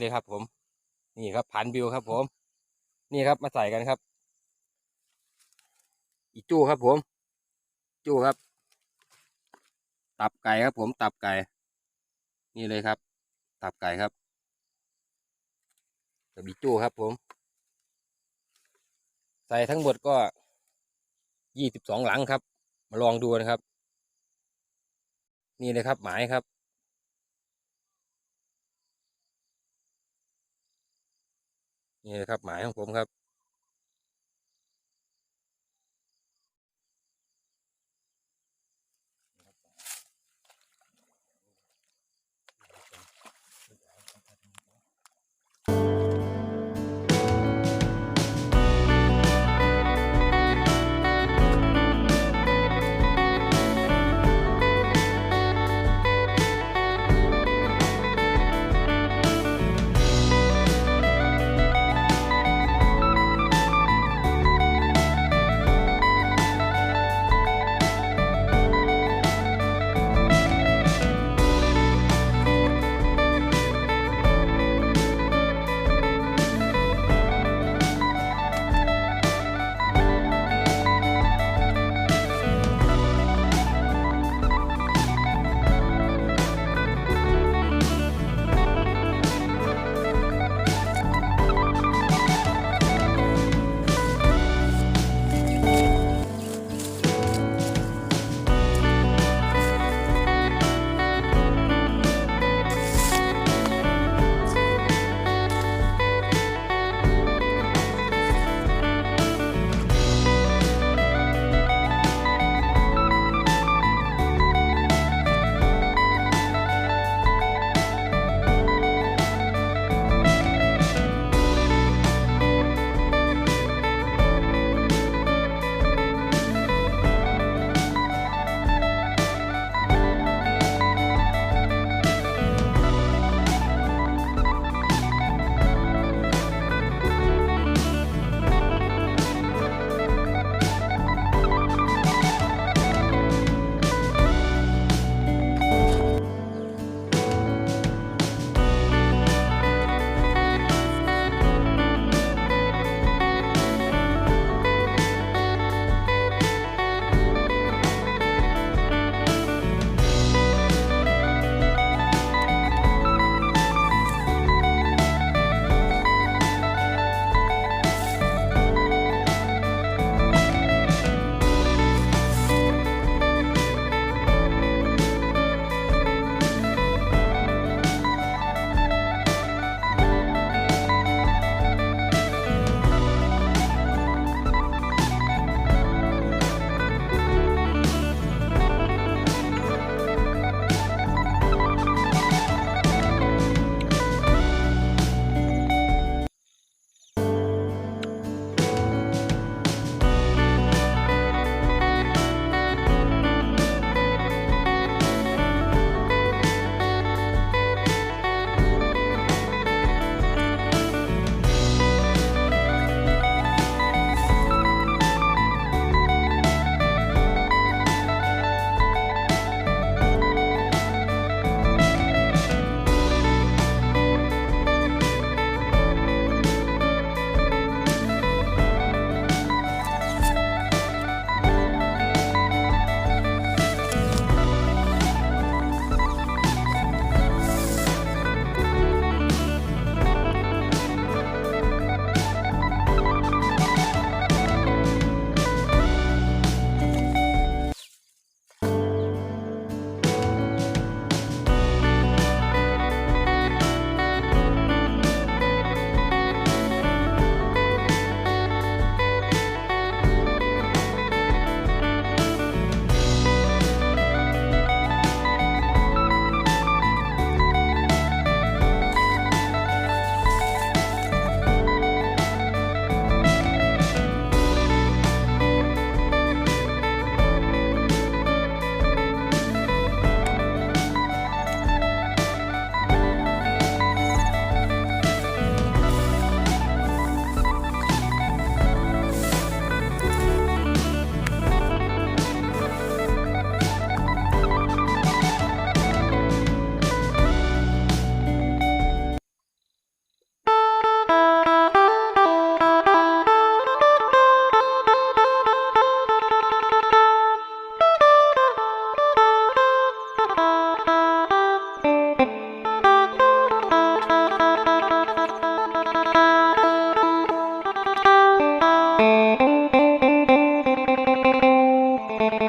เลยครับ ผม นี่ครับพันบิวครับ ผม นี่ครับมาใส่กันครับ อีจู้ครับ ผม จู้ครับ ตับไก่ครับ ผมตับไก่ นี่เลยครับ ตับไก่ครับกับอีจู้ครับ ผม ใส่ทั้งหมดก็ยี่สิบสองหลังครับ มาลองดูนะครับ นี่เลยครับ หมายครับ นี่ครับหมายของผมครับ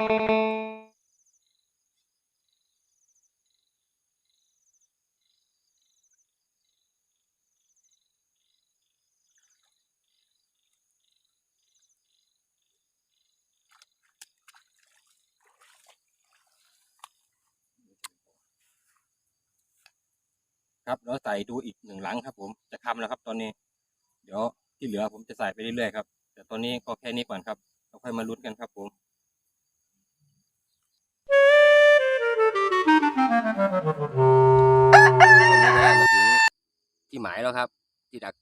ครับแล้วใส่ดูอีกหนึ่งหลังครับ ผมจะทำแล้วครับ ตอนนี้ เดี๋ยวที่เหลือผมจะใส่ไปเรื่อยๆครับแต่ตอนนี้ก็แค่นี้ก่อนครับเราค่อยมาลุ้นกันครับผม ถึงที่หมายแล้วครับ ที่ดัก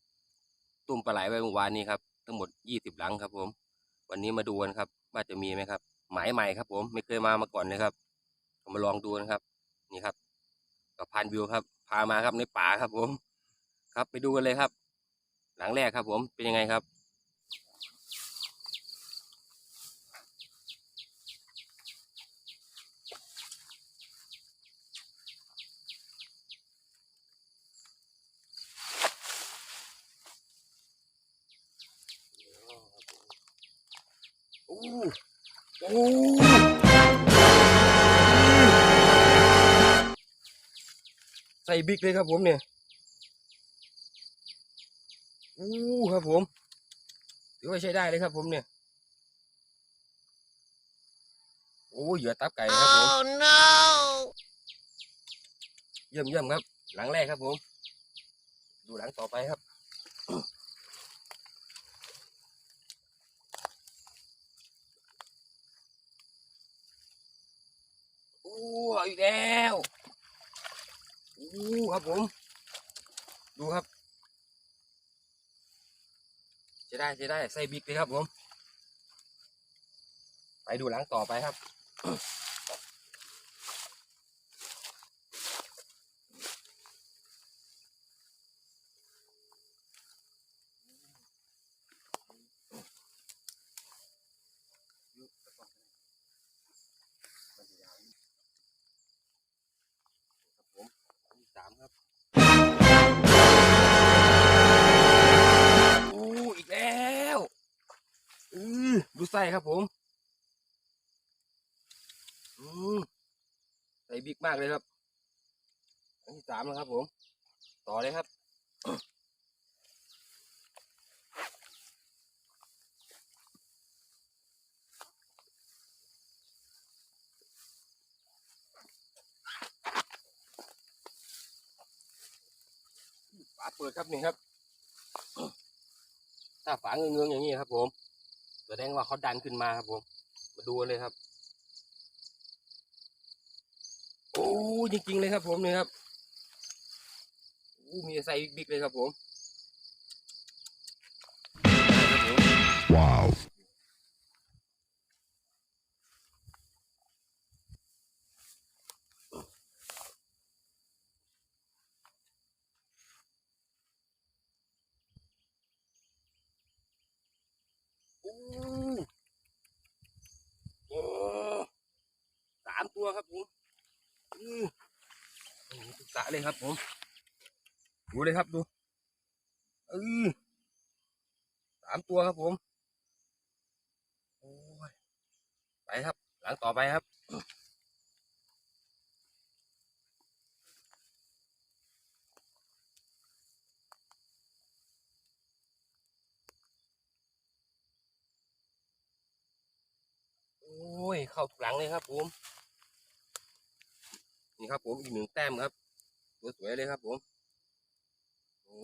ตุ้มปลาไหลไว้เมื่อวานนี้ครับ ทั้งหมดยี่สิบหลังครับ ผม วันนี้มาดูกันครับ ว่าจะมีไหมครับ หมายใหม่ครับ ผมไม่เคยมามาก่อนเลยครับผมมาลองดูนะครับ นี่ครับกับพันวิวครับ พามาครับในป่าครับ ผม ครับไปดูกันเลยครับ หลังแรกครับ ผมเป็นยังไงครับ ใส่บิ๊กเลยครับผมเนี่ยโอ้ครับผมถือว่าใช้ได้เลยครับผมเนี่ยโอ้เหยื่อตับไก่ครับผม Oh no! เยี่ยมเยี่ยมครับ หลังแรกครับผม ดูหลังต่อไปครับ อ้เอาอีกแล้วอู้ครับผม ดูครับจะได้จะได้ใส่บิ๊กเลยครับผม ไปดูหลังต่อไปครับ ไส้ครับผมอืมใส่บิ๊กมากเลยครับ อันที่สามแล้วครับผม ต่อเลยครับฝาเปิดครับนี่ครับ ถ้าฝาเงืองอย่างนี้ครับผม แสดงว่าเขาดันขึ้นมาครับผม มาดูเลยครับ โอ้จริงๆเลยครับผมนี่ครับโอ้มีไซส์บิ๊กเลยครับผม ตัวครับผมอือโอ้โหศึกษาเลยครับผมดูเลยครับดูเออสามตัวครับผมโอ้ยไปครับ หลังต่อไปครับโอ้ยเข้าทุกหลังเลยครับผม นี่ครับผมอีกหนึ่งแต้มครับสวยๆเลยครับผมโอ้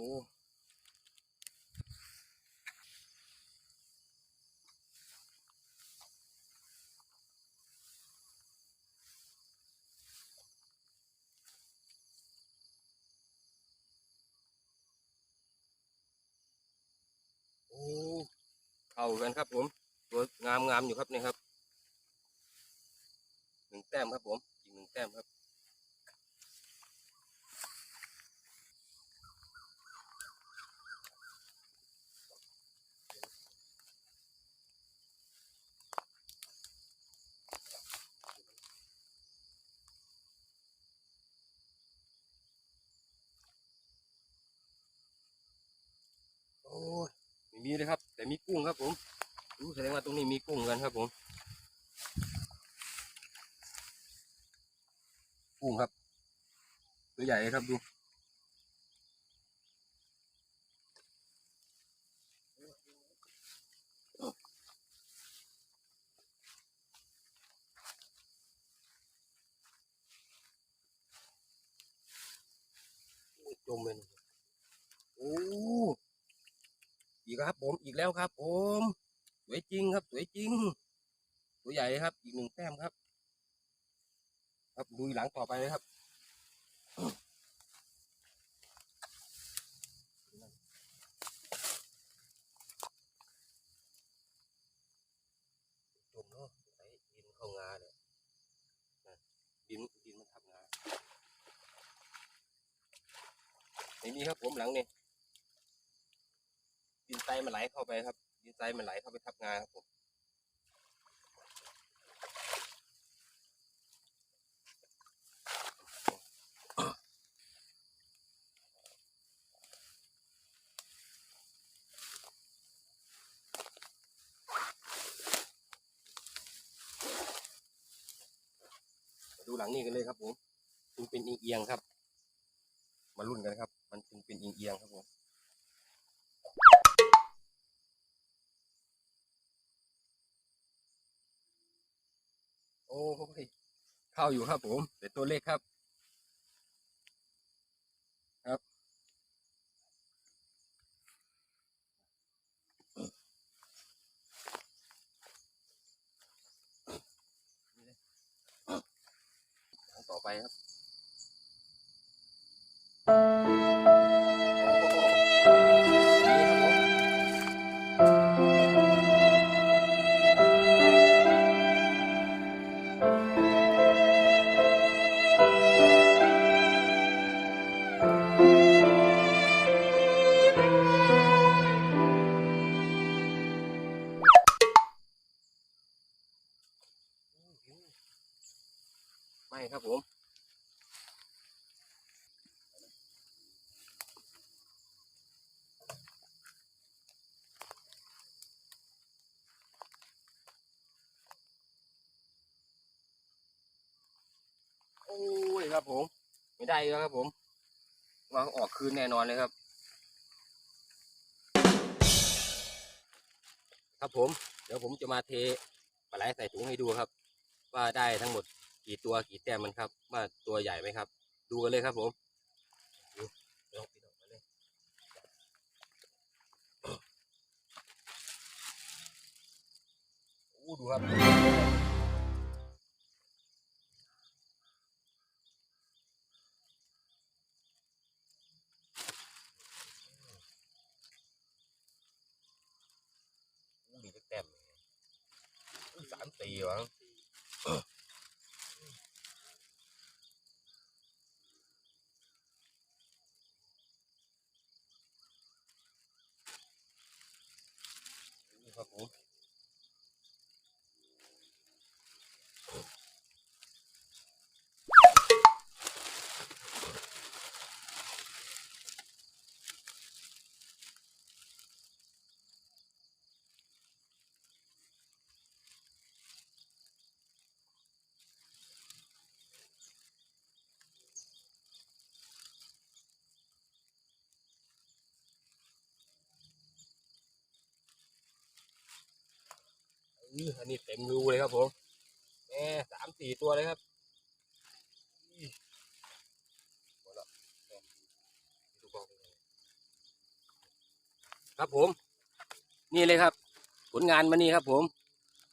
โอ้เข้ากันครับผมตัวงามงามๆอยู่ครับนี่ครับหนึ่งแต้มครับผมอีกหนึ่งแต้มครับ เลยครับ แต่มีกุ้งครับผมรู้แสดงว่าตรงนี้มีกุ้งกันครับผม กุ้งครับ ตัวใหญ่ครับดูจมเลยโอ้อี กครับ ผมอีกแล้วครับ ผมสวยจริงครับ สวยจริง ตัวใหญ่ครับ อีกหนึ่งแต้มครับ ครับดูหลังต่อไปเลยครับจมเนาะดินเข้างาเนี่ยดินดินมันทับงาไม่มีครับผมหลังเนี่ ดินทรายมันไหลเข้าไปครับ ดินทรายมันไหลเข้าไปทับงาครับผมดูหลังนี้กันเลยครับผมจึงเป็นเอียงครับ มาลุ้นกันครับ มันจึงเป็นเอียงครับผม อ้ยเข้าอยู่ครับผม เป็นตัวเลขครับ ครับ ต่อไปครับ ไม่ครับผมโอ้ยครับผม ไม่ได้แล้วครับผมวางออกคืนแน่นอนเลยครับ ครับผม เดี๋ยวผมจะมาเทปลาไหลใส่ถุงให้ดูครับ ว่าได้ทั้งหมด กี่ตัวกี่แต้มมันครับว่าตัวใหญ่ไหมครับ ดูกันเลยครับผมดูเดี๋ยวปิดออกมาเลยโอ้ดูครับอู้มีแต้มเลยอู้สามตีวะ ออันนี้เต็มรูเลยครับผมแหมสามสี่ตัวเลยครับครับผม นี่เลยครับ ผลงานมานี่ครับ ผม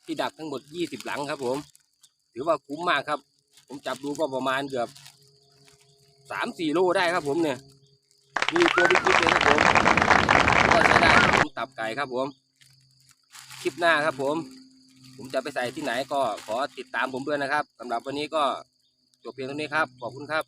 ที่ดักทั้งหมดยี่สิบหลังครับ ผม ถือว่าคุ้มมากครับ ผมจับดูก็ประมาณเกือบสามสี่โลได้ครับ ผมเนี่ยมีตัวบิ๊กๆเลยครับผมก็ใช้ได้ผมตับไก่ครับผม คลิปหน้าครับผม ผมจะไปใส่ที่ไหนก็ขอติดตามผมด้วยนะครับสำหรับวันนี้ก็จบเพียงเท่านี้ครับ ขอบคุณครับ